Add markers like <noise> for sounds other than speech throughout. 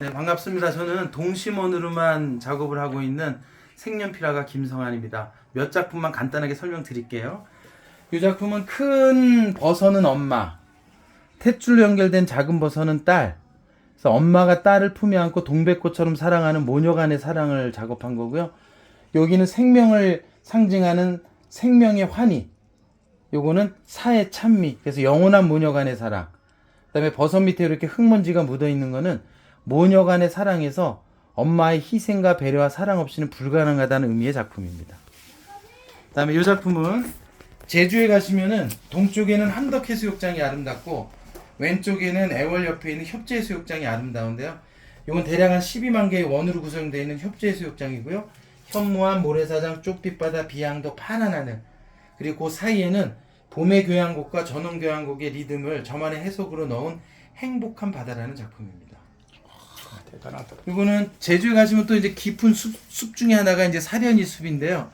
네, 반갑습니다. 저는 동심원으로만 작업을 하고 있는 색연필화가 김성환입니다. 몇 작품만 간단하게 설명드릴게요. 이 작품은 큰 버섯은 엄마, 탯줄로 연결된 작은 버섯은 딸. 그래서 엄마가 딸을 품에 안고 동백꽃처럼 사랑하는 모녀 간의 사랑을 작업한 거고요. 여기는 생명을 상징하는 생명의 환희. 요거는 사의 찬미. 그래서 영원한 모녀 간의 사랑. 그다음에 버섯 밑에 이렇게 흙먼지가 묻어 있는 거는 모녀 간의 사랑에서 엄마의 희생과 배려와 사랑 없이는 불가능하다는 의미의 작품입니다. 그 다음에 이 작품은 제주에 가시면은 동쪽에는 함덕해수욕장이 아름답고 왼쪽에는 애월 옆에 있는 협재해수욕장이 아름다운데요. 이건 대략 한 12만 개의 원으로 구성되어 있는 협재해수욕장이고요. 현무암, 모래사장, 쪽빛바다, 비양도, 파란 하늘 그리고 그 사이에는 봄의 교향곡과 전원 교향곡의 리듬을 저만의 해석으로 넣은 행복한 바다라는 작품입니다. 대단하다. 이거는 제주에 가시면 또 이제 깊은 숲, 숲 중에 하나가 이제 사려니 숲인데요.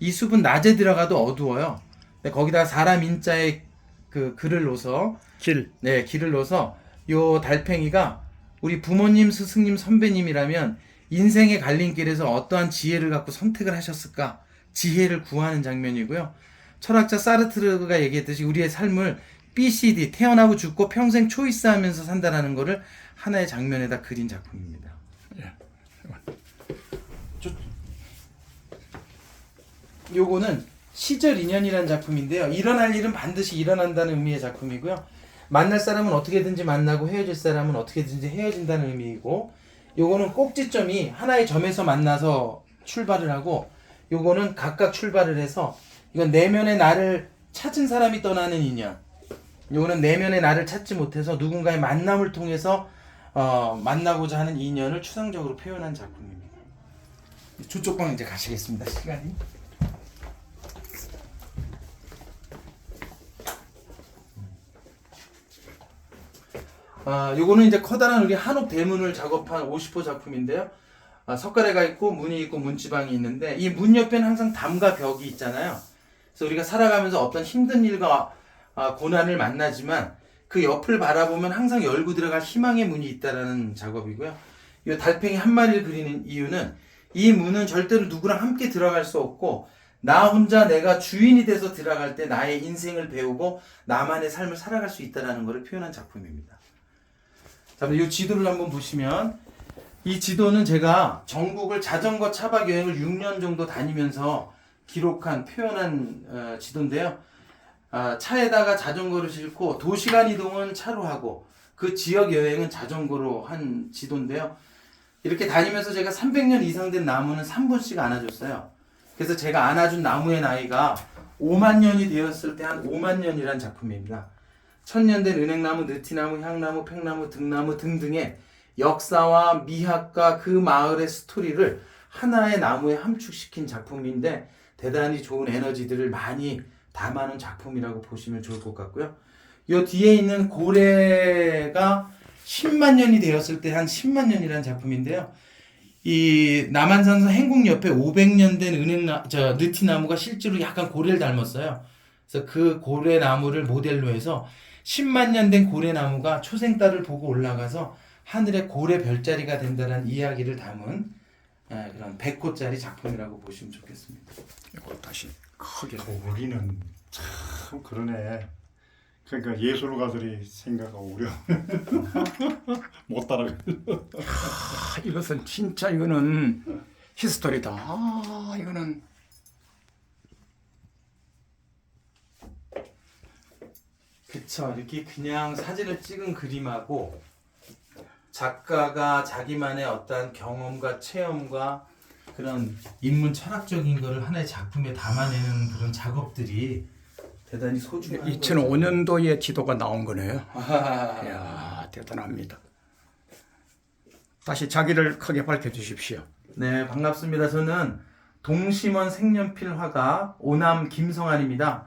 이 숲은 낮에 들어가도 어두워요. 근데 거기다가 사람 인자의 그 글을 넣어서 길. 네 길을 넣어서 요 달팽이가 우리 부모님, 스승님, 선배님이라면 인생의 갈림길에서 어떠한 지혜를 갖고 선택을 하셨을까 지혜를 구하는 장면이고요. 철학자 사르트르가 얘기했듯이 우리의 삶을 BCD 태어나고 죽고 평생 초이스 하면서 산다라는 거를 하나의 장면에다 그린 작품입니다. 예. 요거는 시절 인연이라는 작품인데요. 일어날 일은 반드시 일어난다는 의미의 작품이고요. 만날 사람은 어떻게든지 만나고 헤어질 사람은 어떻게든지 헤어진다는 의미이고 요거는 꼭지점이 하나의 점에서 만나서 출발을 하고 요거는 각각 출발을 해서 이건 내면의 나를 찾은 사람이 떠나는 인연. 요거는 내면의 나를 찾지 못해서 누군가의 만남을 통해서 어, 만나고자 하는 인연을 추상적으로 표현한 작품입니다. 저쪽 방 이제 가시겠습니다. 시간이. 아, 요거는 이제 커다란 우리 한옥 대문을 작업한 50호 작품인데요. 아, 석가래가 있고 문이 있고 문지방이 있는데 이 문 옆에는 항상 담과 벽이 있잖아요. 그래서 우리가 살아가면서 어떤 힘든 일과 아, 고난을 만나지만 그 옆을 바라보면 항상 열고 들어갈 희망의 문이 있다라는 작업이고요. 이 달팽이 한 마리를 그리는 이유는 이 문은 절대로 누구랑 함께 들어갈 수 없고 나 혼자 내가 주인이 돼서 들어갈 때 나의 인생을 배우고 나만의 삶을 살아갈 수 있다라는 것을 표현한 작품입니다. 자, 이 지도를 한번 보시면 이 지도는 제가 전국을 자전거 차박 여행을 6년 정도 다니면서 기록한 표현한 어, 지도인데요. 아, 차에다가 자전거를 싣고 도시간 이동은 차로 하고 그 지역 여행은 자전거로 한 지도인데요. 이렇게 다니면서 제가 300년 이상 된 나무는 3분씩 안아줬어요. 그래서 제가 안아준 나무의 나이가 5만 년이 되었을 때 한 5만 년이란 작품입니다. 천년 된 은행나무, 느티나무, 향나무, 팽나무, 등나무 등등의 역사와 미학과 그 마을의 스토리를 하나의 나무에 함축시킨 작품인데 대단히 좋은 에너지들을 많이 담아놓은 작품이라고 보시면 좋을 것 같고요. 요 뒤에 있는 고래가 10만 년이 되었을 때 한 10만 년이라는 작품인데요. 이 남한산성 행궁 옆에 500년 된 은행나 저 느티나무가 실제로 약간 고래를 닮았어요. 그래서 그 고래 나무를 모델로 해서 10만 년 된 고래 나무가 초생달을 보고 올라가서 하늘에 고래 별자리가 된다는 이야기를 담은 예, 그런 100호짜리 작품이라고 보시면 좋겠습니다. 이거 다시 크게. 우리는 참 그러네. 그러니까 예술가들이 생각하고 어려. <laughs> 못 따라. 아, 이것은 진짜 이거는 히스토리다. 아, 이거는 그쵸. 이렇게 그냥 사진을 찍은 그림하고 작가가 자기만의 어떤 경험과 체험과 그런 인문 철학적인 거를 하나의 작품에 담아내는 그런 작업들이 대단히 소중한 2005년도에 지도가 나온 거네요. 이야, 대단합니다. 다시 자기를 크게 밝혀 주십시오. 네, 반갑습니다. 저는 동심원 색연필 화가 오남 김성환입니다.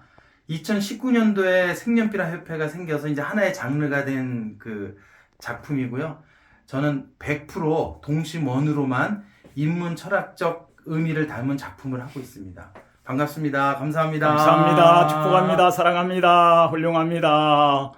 2019년도에 색연필 협회가 생겨서 이제 하나의 장르가 된 그 작품이고요. 저는 100% 동심원으로만 인문 철학적 의미를 담은 작품을 하고 있습니다. 반갑습니다. 감사합니다. 감사합니다. 축복합니다. 사랑합니다. 훌륭합니다.